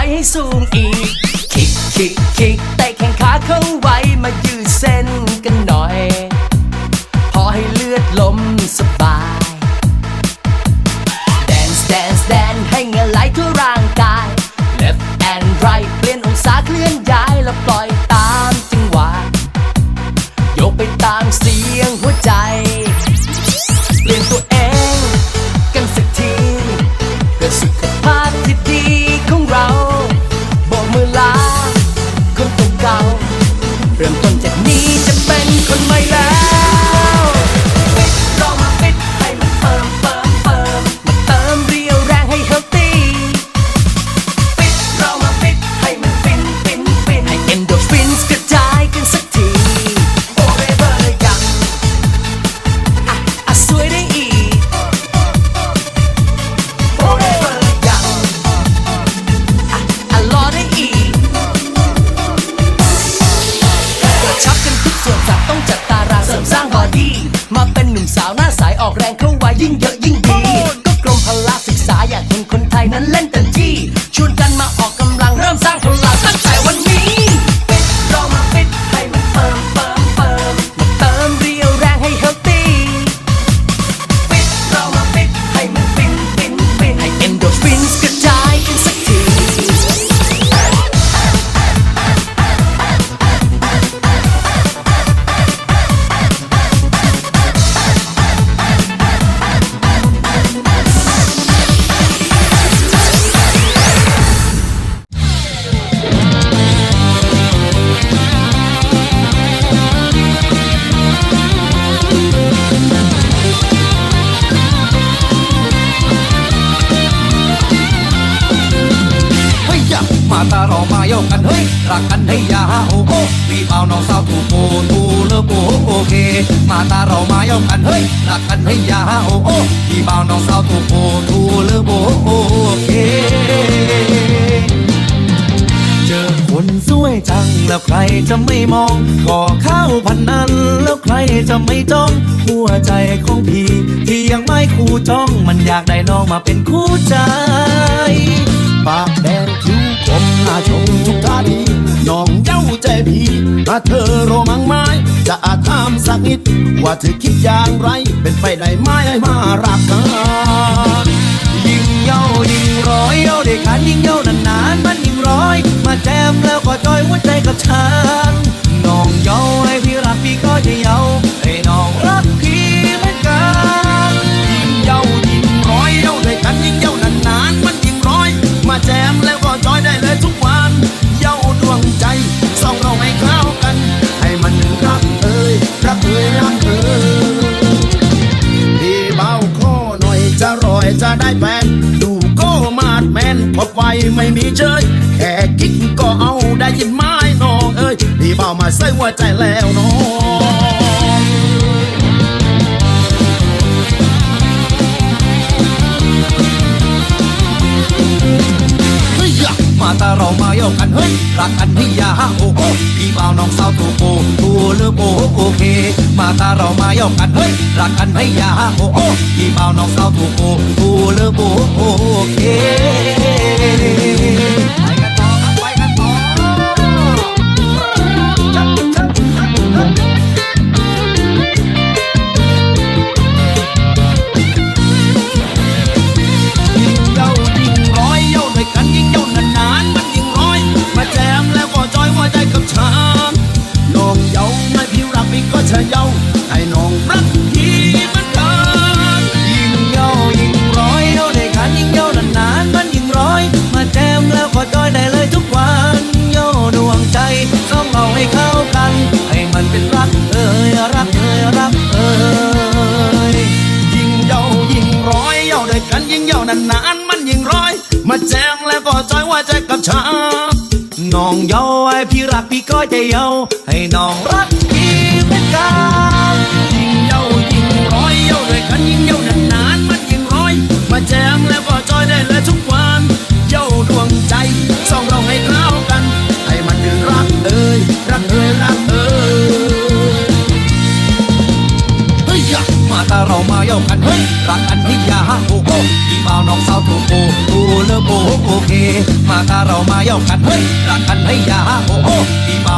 ไปให้สูงอีก คิกคิกคิกแต่แข้งขาเข้าไว้มายืดเส้นกันหน่อย ออกแรงเข้าไว้ยิ่งเยอะยิ่งดี ก็กรมพละศึกษาอยากเห็นคนไทยนั้นเล่น กกันเฮ้ยรักกันให้ยาโอ้โอ้รีบเอาน้องสาวถูกโกทูเลิกโอ้โอเค มาตาเรามาโยกกันเฮ้ยรักกันให้ยาโอ้โอ้รีบเอาน้องสาวถูกโกทูเลิกโอ้โอเคเจอคนสวยจังแล้วใครจะไม่มองก่อข้าวพันนั้นแล้วใครจะไม่จ้องหัวใจของพี่ที่ยังไม่คู่จ้องมันอยากได้น้องมาเป็นคู่ใจปากแดงคิ้ว ชมหน้าชมทุกท่าทีน้องเย้าใจพี่ถ้าเธอโรมังไม้จะอาถามสักนิด ว่าเธอคิดอย่างไร เป็นไปได้ไหมให้มารักกันยิ่งเย้ายิ่งร้อยเย้าได้ขันยิ่งเย้า ดแมนพบไวไม่มีเชยแค่กิ๊กก็เอาได้ยินไม้น้องเอ้ยพี่เบามาใส่หัวใจแล้วน้องเฮ้ยมาตาเรามาโยกกันเฮ้ยรักกันให้อยาโอ้โหพี่บ่าวน้องสาวถูกโกทูเลิกโอ้โอเค มาตาเรามาโยกกันเฮ้ยรักกันให้ยาโอ้โหพี่บ่าวน้องสาวถูกโกทูเลิกโอ้โอเค ไพี่ก็จะเยาให้น้องรักพี่เหมือนกันยิ่งเยายิ่งร้อยเยาด้วยกันยิ่งเยานานๆมันยิ่งร้อย มาแจมแล้วก็จอยได้เลยทุกวันเยาดวงใจส่องเราให้เข้ากัน ให้มันเป็นรักเอ้ยรักเอ้ยรักเอ้ยเฮ้ยมาตาเรามาเยากันเฮ้ยรักกันให้ยาโอ้โห บ่าวน้องสาวถูกโอ้โหเลิกโอ้โอเค มาตาเรามาเย้ากันเฮ้ยรักกันให้อยาโอ้โอ้พี่บ่าว